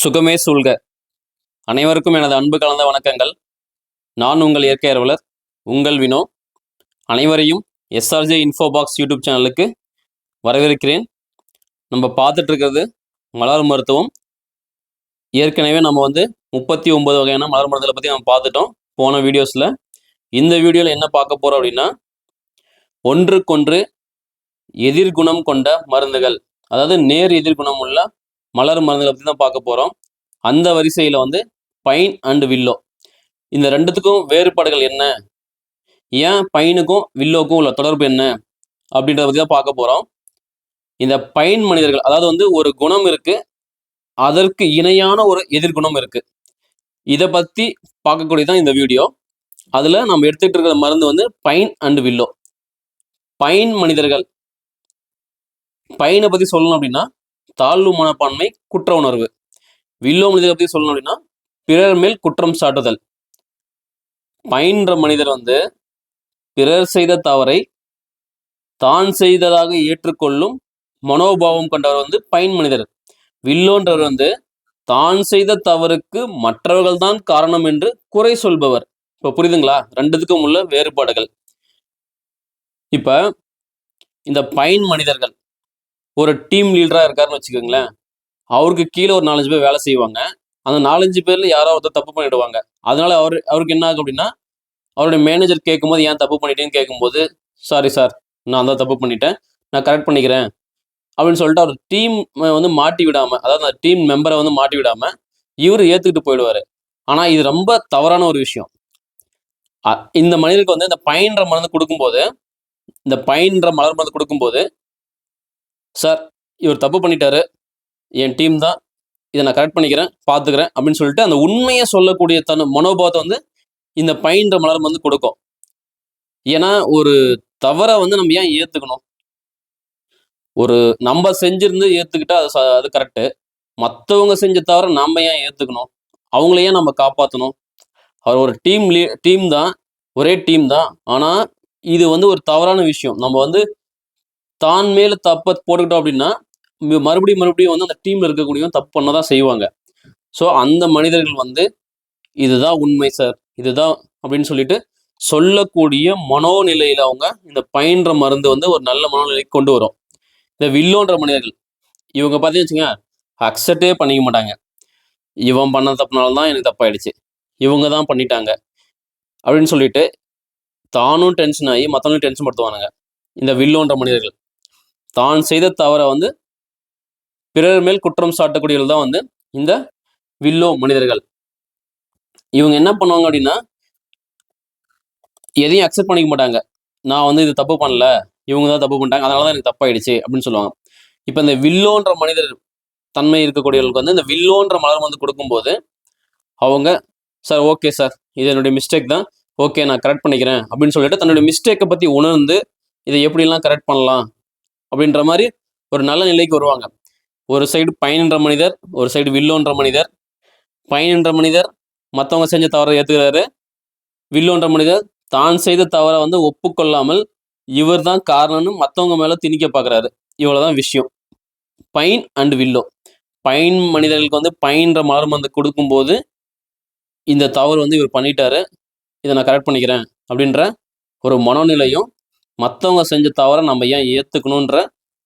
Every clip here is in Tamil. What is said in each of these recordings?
சுகமே சூழ்க. அனைவருக்கும் எனது அன்பு கலந்த வணக்கங்கள். நான் உங்கள் இயற்கை அலுவலர் உங்கள் வினோ. அனைவரையும் எஸ்ஆர்ஜே இன்ஃபோ பாக்ஸ் யூடியூப் சேனலுக்கு வரவேற்கிறேன். நம்ம பார்த்துட்ருக்கிறது மலர் மருத்துவம். ஏற்கனவே நம்ம வந்து முப்பத்தி ஒன்பது வகையான மலர் மருந்துகளை பற்றி நம்ம பார்த்துட்டோம் போன வீடியோஸில். இந்த வீடியோவில் என்ன பார்க்க போகிறோம் அப்படின்னா ஒன்றுக்கொன்று எதிர்குணம் கொண்ட மருந்துகள். அதாவது நேர் எதிர்குணம் உள்ள மலர் மருந்துகளை பற்றி தான் பார்க்க போகிறோம் அந்த வரிசையில் வந்து பைன் அண்ட் வில்லோ. இந்த ரெண்டுத்துக்கும் வேறுபாடுகள் என்ன? ஏன் பைனுக்கும் வில்லோக்கும் உள்ள தொடர்பு என்ன? அப்படின்றத பற்றி தான் பார்க்க போகிறோம் இந்த பைன் மனிதர்கள் அதாவது வந்து ஒரு குணம் இருக்கு அதற்கு இணையான ஒரு எதிர்குணம் இருக்கு. இதை பற்றி பார்க்கக்கூடியதான் இந்த வீடியோ. அதில் நம்ம எடுத்துக்கிட்டு இருக்கிற மருந்து வந்து பைன் அண்ட் வில்லோ. பைன் மனிதர்கள் பையனை பற்றி சொல்லணும் அப்படின்னா தாழ்வு மனப்பான்மை குற்ற உணர்வு. வில்லோ மனிதரை பற்றி சொல்லணும் அப்படின்னா பிறர் மேல் குற்றம் சாட்டுதல். பயின்ற மனிதர் வந்து பிறர் செய்த தவறை தான் செய்ததாக ஏற்றுக்கொள்ளும் மனோபாவம் கொண்டவர் வந்து பயன் மனிதர். வில்லோன்றவர் வந்து தான் செய்த தவறுக்கு மற்றவர்கள் தான் காரணம் என்று குறை சொல்பவர். இப்ப புரியுதுங்களா? ரெண்டுத்துக்கும் உள்ள வேறுபாடுகள். இப்ப இந்த பயன் மனிதர்கள் ஒரு டீம் லீடராக இருக்காருன்னு வச்சுக்கோங்களேன். அவருக்கு கீழே ஒரு நாலஞ்சு பேர் வேலை செய்வாங்க. அந்த நாலஞ்சு பேர்ல யாரோ ஒருத்தர் தப்பு பண்ணிடுவாங்க. அதனால அவர் அவருக்கு என்ன ஆகும் அப்படின்னா அவருடைய மேனேஜர் கேட்கும்போது ஏன் தப்பு பண்ணிட்டேன்னு கேட்கும்போது சாரி சார் நான் தான் தப்பு பண்ணிட்டேன். நான் கரெக்ட் பண்ணிக்கிறேன். அப்படின்னு சொல்லிட்டு அவர் டீம் வந்து மாட்டி விடாமல் அதாவது அந்த டீம் மெம்பரை வந்து மாட்டி விடாமல் இவர் ஏற்றுக்கிட்டு போயிடுவாரு. ஆனால் இது ரொம்ப தவறான ஒரு விஷயம். இந்த மனிதருக்கு வந்து இந்த பயன்ற மருந்து கொடுக்கும்போது இந்த பயன்ற மலர் மருந்து கொடுக்கும்போது சார் இவர் தப்பு பண்ணிட்டாரு. என் டீம் தான் இதை நான் கரெக்ட் பண்ணிக்கிறேன் பார்த்துக்கிறேன் அப்படின்னு சொல்லிட்டு அந்த உண்மையை சொல்லக்கூடிய தன் மனோபாவத்தை வந்து இந்த பயின்ற மலர் வந்து கொடுக்கும். ஏன்னா ஒரு தவறை வந்து நம்ம ஏன் ஏற்றுக்கணும் ஒரு நம்ம செஞ்சிருந்து ஏற்றுக்கிட்டா அது அது கரெக்டு மற்றவங்க செஞ்ச தவிர நம்ம ஏன் ஏற்றுக்கணும் அவங்களையே நம்ம காப்பாற்றணும் அவர் ஒரு டீம் லீ டீம் தான் ஒரே டீம் தான். ஆனால் இது வந்து ஒரு தவறான விஷயம். நம்ம வந்து தான் மேல தப்ப போட்டுக்கிட்டோம் அப்படின்னா மறுபடியும் மறுபடியும் வந்து அந்த டீம்ல இருக்கக்கூடியவங்க தப்பு பண்ணதான் செய்வாங்க. ஸோ அந்த மனிதர்கள் வந்து இதுதான் உண்மை சார் இதுதான் அப்படின்னு சொல்லிட்டு சொல்லக்கூடிய மனோநிலையில அவங்க இந்த பயின்ற மருந்து வந்து ஒரு நல்ல மனோநிலைக்கு கொண்டு வரும். இந்த வில்லோன்ற மனிதர்கள் இவங்க பார்த்தீங்கன்னு வச்சுங்க அக்செப்டே பண்ணிக்க மாட்டாங்க. இவன் பண்ண தப்புனால தான் எனக்கு தப்பாயிடுச்சு. இவங்க தான் பண்ணிட்டாங்க. அப்படின்னு சொல்லிட்டு தானும் டென்ஷன் ஆகி மற்றவங்களும் டென்ஷன் படுத்துவானுங்க. இந்த வில்லோன்ற மனிதர்கள். தான் செய்த தவறை வந்து பிறர் மேல் குற்றம் சாட்டக்கூடியவர்கள் தான் வந்து இந்த வில்லோ மனிதர்கள். இவங்க என்ன பண்ணுவாங்க அப்படின்னா எதையும் அக்செப்ட் பண்ணிக்க மாட்டாங்க. நான் வந்து இது தப்பு பண்ணல இவங்க தான் தப்பு பண்ணிட்டாங்க அதனால தான் எனக்கு தப்பாயிடுச்சு அப்படின்னு சொல்லுவாங்க. இப்போ இந்த வில்லோன்ற மனிதர் தன்மை இருக்கக்கூடியவர்களுக்கு வந்து இந்த வில்லோன்ற மலர் வந்து கொடுக்கும்போது அவங்க சார் ஓகே சார் இது என்னுடைய மிஸ்டேக் தான். ஓகே நான் கரெக்ட் பண்ணிக்கிறேன். அப்படின்னு சொல்லிட்டு தன்னுடைய மிஸ்டேக்கை பற்றி உணர்ந்து இதை எப்படிலாம் கரெக்ட் பண்ணலாம்? அப்படின்ற மாதிரி ஒரு நல்ல நிலைக்கு வருவாங்க. ஒரு சைடு பயனின்ற மனிதர் ஒரு சைடு வில்லோன்ற மனிதர். பயனின்ற மனிதர் மற்றவங்க செஞ்ச தவறை ஏற்றுக்கிறாரு வில்லோன்ற மனிதர் தான் செய்த தவறை வந்து ஒப்புக்கொள்ளாமல் இவர் தான் காரணம்னு மற்றவங்க மேலே திணிக்க பார்க்குறாரு இவ்வளோதான் விஷயம். Pine and willow. பைன் மனிதர்களுக்கு வந்து பைன்ற மலர் மருந்து கொடுக்கும்போது இந்த தவறு வந்து இவர் பண்ணிட்டாரு. இதை நான் கரெக்ட் பண்ணிக்கிறேன் அப்படின்ற ஒரு மனோநிலையும் மற்றவங்க செஞ்ச தவிர நம்ம ஏன் ஏற்றுக்கணுன்ற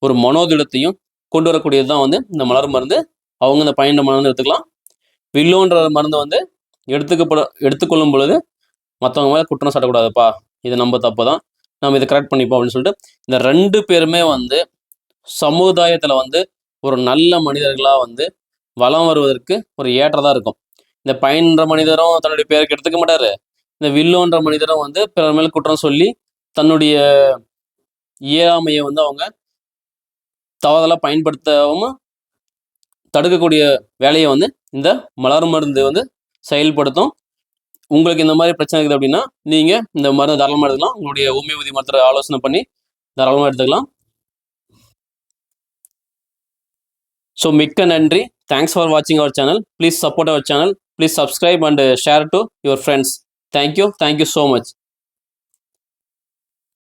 ஒரு மனோதிடத்தையும் கொண்டு வரக்கூடியது தான் வந்து இந்த மலர் மருந்து. அவங்க இந்த பயண்ட மருந்து எடுத்துக்கலாம். வில்லோன்ற மருந்து வந்து எடுத்துக்கப்பட எடுத்துக்கொள்ளும் பொழுது மற்றவங்க மேலே குற்றம் சாட்டக்கூடாதுப்பா. இது நம்ம தப்பு தான் நம்ம இதை கரெக்ட் பண்ணிப்போம் அப்படின்னு சொல்லிட்டு இந்த ரெண்டு பேருமே வந்து சமுதாயத்தில் வந்து ஒரு நல்ல மனிதர்களாக வந்து வளம் வருவதற்கு ஒரு ஏற்றதாக இருக்கும். இந்த பயன்ற மனிதரும் தன்னுடைய பேருக்கு எடுத்துக்க மாட்டாரு. இந்த வில்லோன்ற மனிதரும் வந்து பிறர் மேல் குற்றம் சொல்லி தன்னுடைய இயலாமையை வந்து அவங்க தவறுதலாக பயன்படுத்தவும் தடுக்கக்கூடிய வேலையை வந்து இந்த மலர் மருந்து வந்து செயல்படுத்தும். உங்களுக்கு இந்த மாதிரி பிரச்சனை இருக்குது அப்படின்னா நீங்கள் இந்த மருந்து தாராளமாக எடுத்துக்கலாம். உங்களுடைய ஹோமியோபதி மருத்துவ ஆலோசனை பண்ணி தாராளமாக எடுத்துக்கலாம். ஸோ மிக்க நன்றி. தேங்க்ஸ் ஃபார் வாட்சிங் our channel please support our channel please subscribe and share to your friends thank you thank you so much